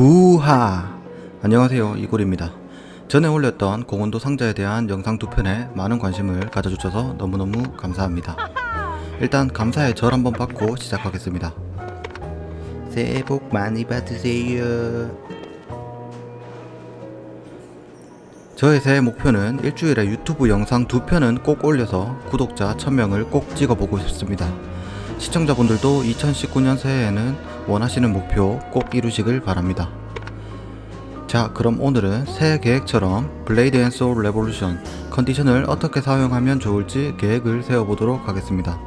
구하. 안녕하세요. 이골입니다. 전에 올렸던 공원도 상자에 대한 영상 두 편에 많은 관심을 가져주셔서 너무너무 감사합니다. 일단 감사의 절 한번 받고 시작하겠습니다. 새해 복 많이 받으세요. 저의 새해 목표는 일주일에 유튜브 영상 두 편은 꼭 올려서 구독자 1000명을 꼭 찍어보고 싶습니다 시청자분들도 2019년 새해에는 원하시는 목표 꼭 이루시길 바랍니다. 자, 그럼 오늘은 새해 계획처럼 블레이드 앤 소울 레볼루션 컨디션을 어떻게 사용하면 좋을지 계획을 세워보도록 하겠습니다.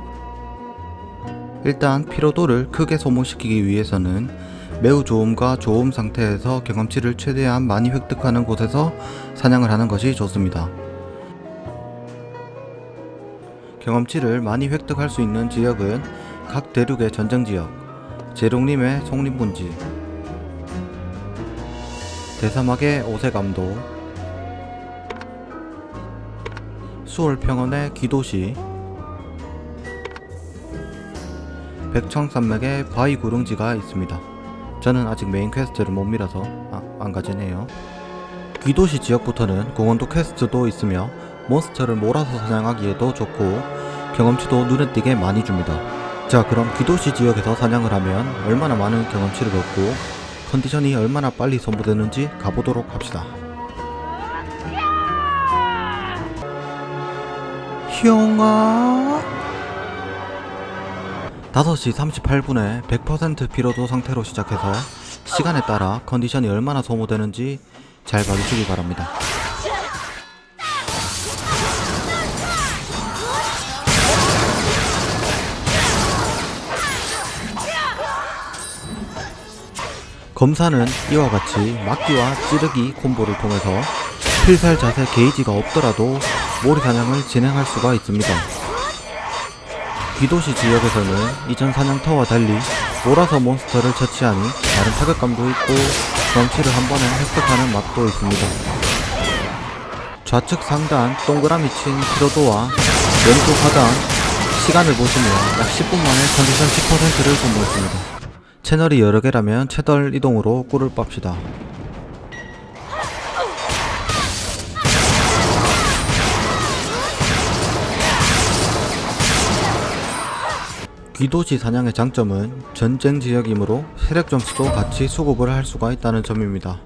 일단 피로도를 크게 소모시키기 위해서는 매우 좋음과 좋음 상태에서 경험치를 최대한 많이 획득하는 곳에서 사냥을 하는 것이 좋습니다. 경험치를 많이 획득할 수 있는 지역은 각 대륙의 전쟁 지역, 제롱님의 송림분지, 대사막의 오세감도, 수월평원의 기도시, 백청산맥의 바위구릉지가 있습니다. 저는 아직 메인 퀘스트를 못 밀어서 아, 안 가지네요. 귀도시 지역부터는 공원도 퀘스트도 있으며 몬스터를 몰아서 사냥하기에도 좋고 경험치도 눈에 띄게 많이 줍니다. 자 그럼 귀도시 지역에서 사냥을 하면 얼마나 많은 경험치를 얻고 컨디션이 얼마나 빨리 소모되는지 가보도록 합시다. 형아 5시 38분에 100% 피로도 상태로 시작해서 시간에 따라 컨디션이 얼마나 소모되는지 잘 봐주시기 바랍니다. 검사는 이와 같이 막기와 찌르기 콤보를 통해서 필살 자세 게이지가 없더라도 모리 사냥을 진행할 수가 있습니다. 귀도시 지역에서는 이전 사냥터와 달리 몰아서 몬스터를 처치하니 다른 타격감도 있고 경치를 한 번에 획득하는 맛도 있습니다. 좌측 상단 동그라미 친 피로도와 왼쪽 하단 시간을 보시면 약 10분 만에 컨디션 10%를 소모했습니다. 채널이 여러 개라면 채널 이동으로 꿀을 빱시다. 귀도시 사냥의 장점은 전쟁 지역이므로 세력 점수도 같이 수급을 할 수가 있다는 점입니다.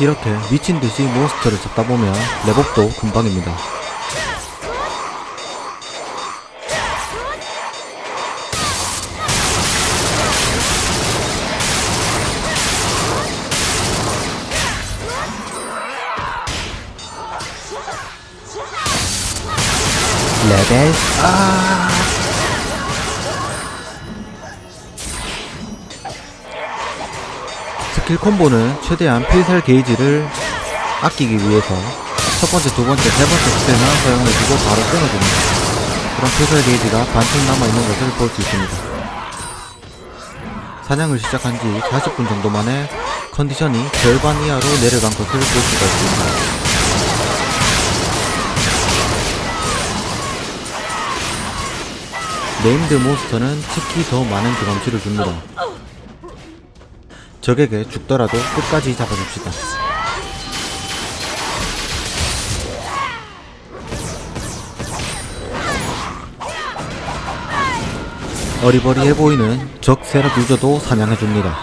이렇게 미친 듯이 몬스터를 잡다 보면 레벨도 금방입니다. 레벨 아 킬 콤보는 최대한 필살 게이지를 아끼기 위해서 첫 번째, 두 번째, 세 번째 스킬만 사용해주고 바로 끊어줍니다. 그럼 필살 게이지가 반쯤 남아있는 것을 볼 수 있습니다. 사냥을 시작한 지 40분 정도 만에 컨디션이 절반 이하로 내려간 것을 볼 수가 있습니다. 네임드 몬스터는 특히 더 많은 경험치를 줍니다. 적에게 죽더라도 끝까지 잡아줍시다. 어리버리해 보이는 적 세력 유저도 사냥해줍니다.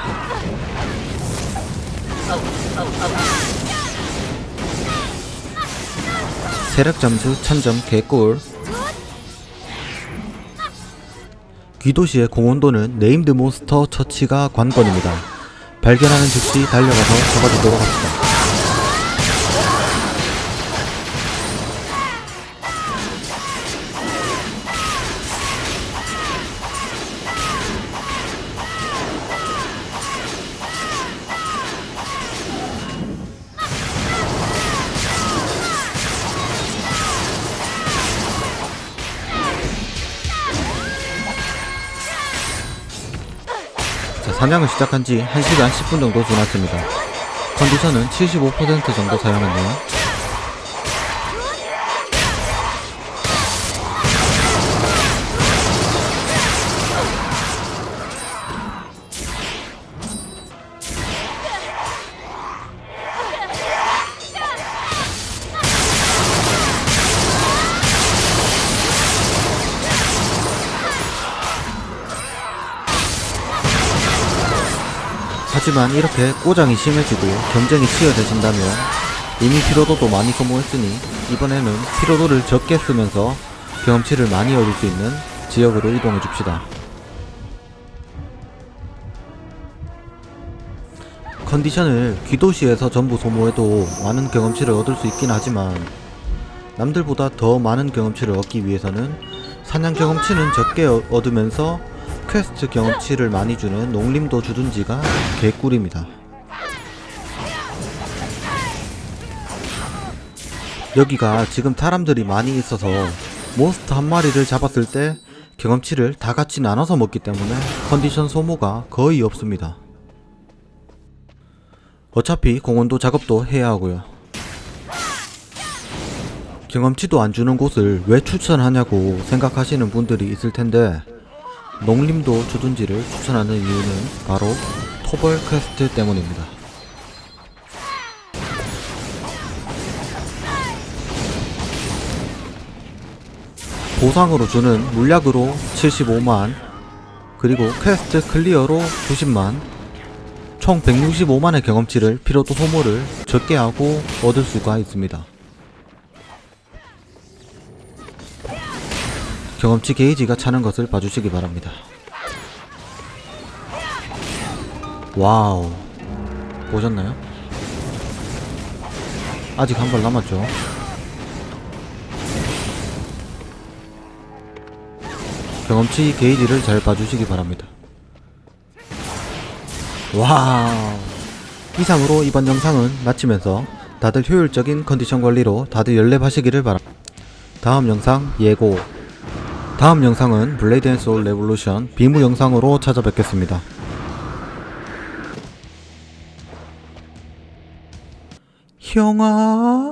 세력 점수 1000점 개꿀 귀도시의 공원도는 네임드 몬스터 처치가 관건입니다. 발견하는 즉시 달려가서 잡아주도록 합시다. 사냥을 시작한 지 1시간 10분 정도 지났습니다. 컨디션은 75% 정도 사용했네요. 하지만 이렇게 꼬장이 심해지고 경쟁이 치열해진다면 이미 피로도도 많이 소모했으니 이번에는 피로도를 적게 쓰면서 경험치를 많이 얻을 수 있는 지역으로 이동해 줍시다. 컨디션을 귀도시에서 전부 소모해도 많은 경험치를 얻을 수 있긴 하지만 남들보다 더 많은 경험치를 얻기 위해서는 사냥 경험치는 적게 어- 얻으면서 퀘스트 경험치를 많이 주는 농림도 주둔지가 개꿀입니다. 여기가 지금 사람들이 많이 있어서 몬스터 한 마리를 잡았을 때 경험치를 다 같이 나눠서 먹기 때문에 컨디션 소모가 거의 없습니다. 어차피 공원도 작업도 해야 하고요. 경험치도 안 주는 곳을 왜 추천하냐고 생각하시는 분들이 있을 텐데 농림도 주둔지를 추천하는 이유는 바로 토벌 퀘스트 때문입니다. 보상으로 주는 물약으로 75만 그리고 퀘스트 클리어로 90만 총 165만의 경험치를 피로도 소모를 적게 하고 얻을 수가 있습니다. 경험치 게이지가 차는 것을 봐주시기 바랍니다. 와우. 보셨나요? 아직 한 발 남았죠. 경험치 게이지를 잘 봐주시기 바랍니다. 와우. 이상으로 이번 영상은 마치면서 다들 효율적인 컨디션 관리로 다들 연랩하시기를 바랍니다. 다음 영상 예고. 다음 영상은 블레이드 앤 소울 레볼루션 비무 영상으로 찾아뵙겠습니다. 형아